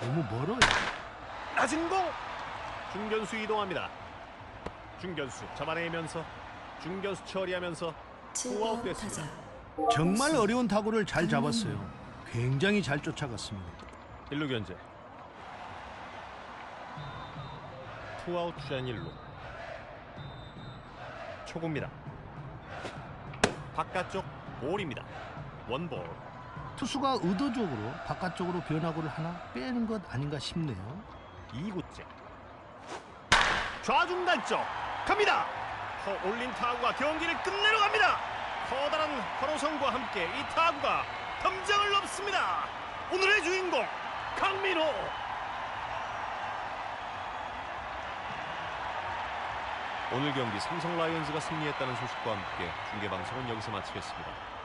너무 멀어요. 낮은 공! 중견수 이동합니다. 중견수 잡아내면서 중견수 처리하면서 투아웃 7번 됐습니다. 타자. 정말 어려운 타구를 잘 잡았어요. 굉장히 잘 쫓아갔습니다. 1루 견제. 투아웃 주전 1루. 초구입니다. 바깥쪽 볼입니다. 원볼 투수가 의도적으로 바깥쪽으로 변화구를 하나 빼는 것 아닌가 싶네요. 2구째. 좌중간 쪽. 갑니다. 허 올린 타구가 경기를 끝내러 갑니다. 커다란 환호성과 함께 이 타구가 담장을 넘습니다. 오늘의 주인공 강민호. 오늘 경기 삼성 라이온즈가 승리했다는 소식과 함께 중계방송은 여기서 마치겠습니다